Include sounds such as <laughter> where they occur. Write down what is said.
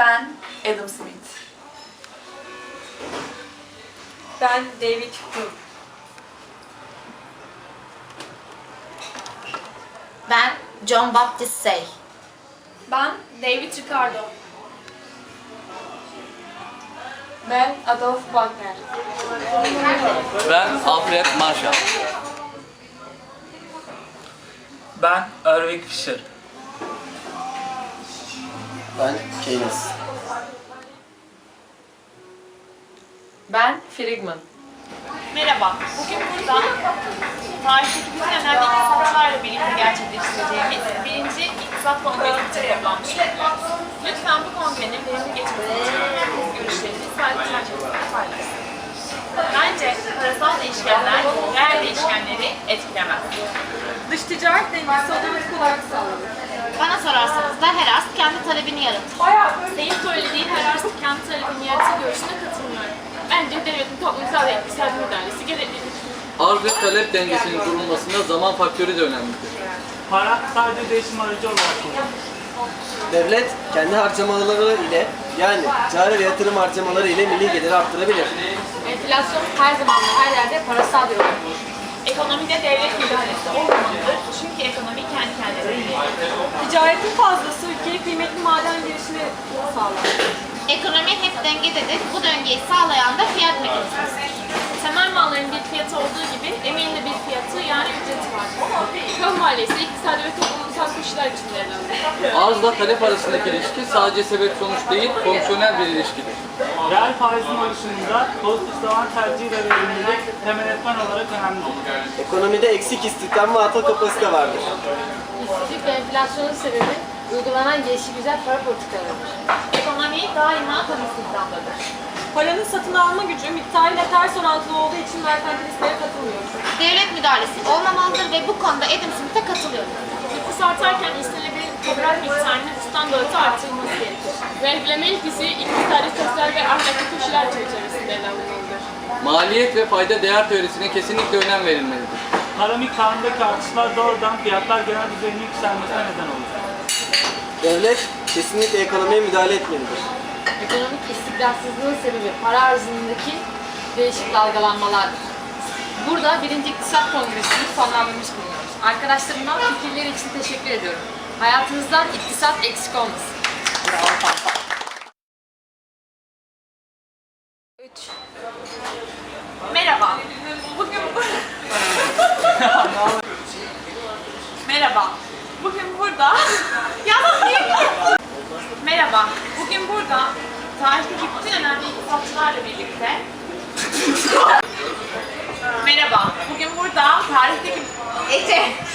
Ben Adam Smith. Ben David Hume. Ben John Baptist Say. Ben David Ricardo. Ben Adolf Wagner. Ben Alfred Marshall. Ben Irving Fisher. Ben Keynes. Ben Frigman. Merhaba, bugün burada tarihteki bütün önemli iktisatlarla birlikte gerçekleştireceğimiz birinci iktisat kongresi bulunuyoruz. Lütfen bu kongrenin verimli geçmesi için herkes görüşlerini saygı çerçevesinde paylaşsın. Bence parasal değişkenler değer değişkenleri etkilemez. Dış ticaret dengesi ödemek kolaylık sağladı. Bana sorarsanız da her ast kendi talebini yaratır. Senin söylediğin her arsa kendi talebini yaratı görüşüne katılmıyorum. Bence devletin toplumsal ve iktisadi müdahalesi gereklidir. Arz ve talep dengesinin kurulmasında zaman faktörü de önemlidir. Para sadece değişim aracı olarak kullanılır. Devlet kendi harcamaları ile yani cari ve yatırım harcamaları ile milli geliri arttırabilir. Enflasyon her zaman ve her yerde parasal bir olaydır. Ekonomide devlet müdahalesi olmamalıdır. Çünkü ekonomi kendi kendine değil. Ticaretin fazlası ülkeye kıymetli maden girişini sağlar. Ekonomi hep dengededir. Bu döngeyi sağlayan da fiyat mekanizmasıdır. Temel malların bir fiyatı olduğu gibi emeğin de bir fiyatı yani ücreti var. Kamu maliyesi iktisadi ve Arzla talep arasındaki ilişki sadece sebep sonuç değil, fonksiyonel bir ilişkidir. Reel faizin oluşumunda pozitif zaman tercih ve verimlilik temel etmen olarak önemlidir. Ekonomide eksik istihdam ve atıl kapasite vardır. İşsizlik ve enflasyonun sebebi uygulanan gelişi güzel para politikalarıdır. Ekonomi daima kamu istihdamdadır. Paranın satın alma gücü miktarıyla ters orantılı olduğu için merkantilistlere katılmıyor. Devlet müdahalesi olmamalıdır ve bu konuda Adam Smith'e katılıyorum. Nüfus artarken istenebilir toprak miktarının standartı artırılması gerekir. Vergileme ilkesi iktisadi, sosyal ve ahlaki koşullar çerçevesinde ele alınmalıdır. Maliyet ve fayda değer teorisine kesinlikle önem verilmelidir. Para miktarındaki artışlar doğrudan fiyatlar genel düzeyinin yükselmesine neden olur. Devlet kesinlikle ekonomiye müdahale etmelidir. Ekonomik istikrarsızlığın sebebi para arzındaki değişik dalgalanmalardır. Burada birinci İktisat Kongresi'ni sonlandırmış bulunuyoruz. Arkadaşlarımdan fikirleri için teşekkür ediyorum. Hayatınızdan iktisat eksik olmasın. Merhaba. Bugün bu... <laughs> Merhaba. Bugün burada... ya Merhaba. Bugün burada tarihteki bütün önemli iktisatçılarla birlikte... <laughs> Merhaba. Bugün burada tarihteki... Ece.